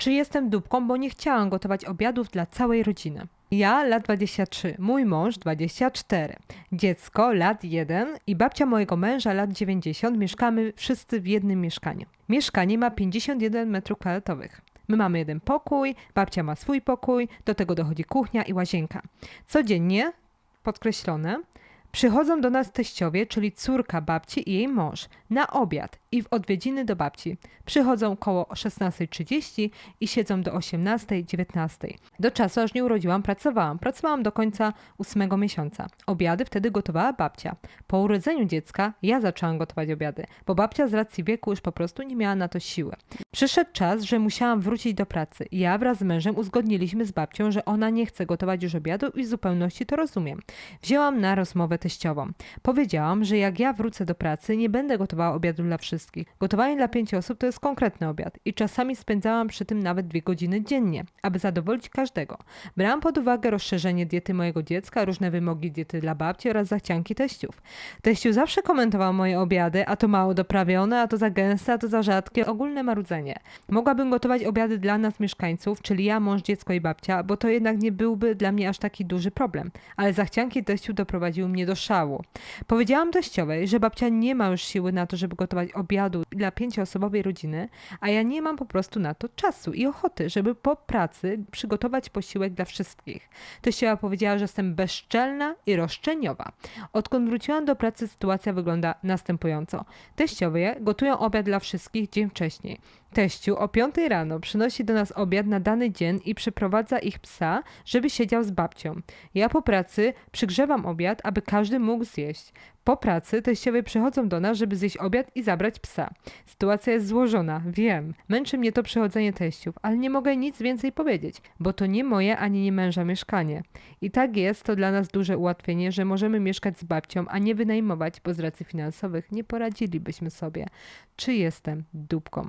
Czy jestem dupką, bo nie chciałam gotować obiadów dla całej rodziny? Ja lat 23, mój mąż 24, dziecko lat 1 i babcia mojego męża lat 90 mieszkamy wszyscy w jednym mieszkaniu. Mieszkanie ma 51 m2. My mamy jeden pokój, babcia ma swój pokój, do tego dochodzi kuchnia i łazienka. Codziennie, podkreślone, przychodzą do nas teściowie, czyli córka babci i jej mąż, na obiad i w odwiedziny do babci. Przychodzą koło 16.30 i siedzą do 18.19. Do czasu, aż nie urodziłam, pracowałam. Pracowałam do końca ósmego miesiąca. Obiady wtedy gotowała babcia. Po urodzeniu dziecka ja zaczęłam gotować obiady, bo babcia z racji wieku już po prostu nie miała na to siły. Przyszedł czas, że musiałam wrócić do pracy. Ja wraz z mężem uzgodniliśmy z babcią, że ona nie chce gotować już obiadu i w zupełności to rozumiem. Wzięłam na rozmowę teściową. Powiedziałam, że jak ja wrócę do pracy, nie będę gotowała obiadu dla wszystkich. Gotowanie dla pięciu osób to jest konkretny obiad i czasami spędzałam przy tym nawet dwie godziny dziennie, aby zadowolić każdego. Brałam pod uwagę rozszerzenie diety mojego dziecka, różne wymogi diety dla babci oraz zachcianki teściów. Teściu zawsze komentował moje obiady, a to mało doprawione, a to za gęste, a to za rzadkie, ogólne marudzenie. Mogłabym gotować obiady dla nas mieszkańców, czyli ja, mąż, dziecko i babcia, bo to jednak nie byłby dla mnie aż taki duży problem. Ale zachcianki teściu doprowadziły mnie do szału. Powiedziałam teściowej, że babcia nie ma już siły na to, żeby gotować obiadu dla pięcioosobowej rodziny, a ja nie mam po prostu na to czasu i ochoty, żeby po pracy przygotować posiłek dla wszystkich. Teściowa powiedziała, że jestem bezczelna i roszczeniowa. Odkąd wróciłam do pracy, sytuacja wygląda następująco. Teściowie gotują obiad dla wszystkich dzień wcześniej. Teściu o 5 rano przynosi do nas obiad na dany dzień i przyprowadza ich psa, żeby siedział z babcią. Ja po pracy przygrzewam obiad, aby każdy mógł zjeść. Po pracy teściowie przychodzą do nas, żeby zjeść obiad i zabrać psa. Sytuacja jest złożona, wiem. Męczy mnie to przychodzenie teściów, ale nie mogę nic więcej powiedzieć, bo to nie moje ani nie męża mieszkanie. I tak jest to dla nas duże ułatwienie, że możemy mieszkać z babcią, a nie wynajmować, bo z racji finansowych nie poradzilibyśmy sobie. Czy jestem dupką?